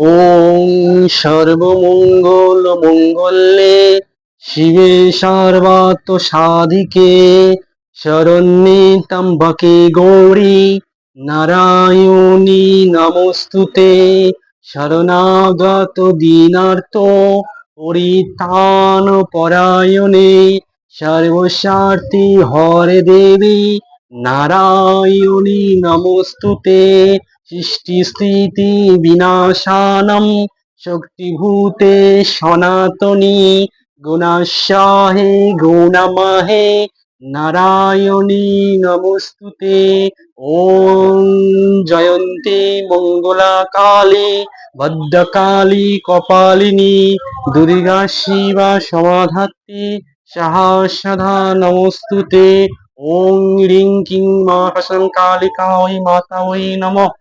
ওং সর্বমঙ্গল মঙ্গলে শিবে সর্বাত সাধিকে শরণ্যে তম্বকে গৌরী নারায়ণী নমস্তুতে শরণাগত দীনার্থ পরিত্রাণ পরায়ণে সর্বস্বার্থী হরে দেবী নারায়ণী নমস্তুতে সৃষ্টি স্থিতি বিনাশানম, শক্তিভূতে সনাতনী গুণাশাহে গুণমহে, নারায়ণী নমস্তুতে, ওম জয়ন্তী মঙ্গলা কালী ভদ্রকালী কপালিনী, দুর্গা শিবা সমাধাত্রী সহস্রধা নমস্তুতে, ওম রিং কিং মা কালিকা ওই মাতা ওই নমঃ।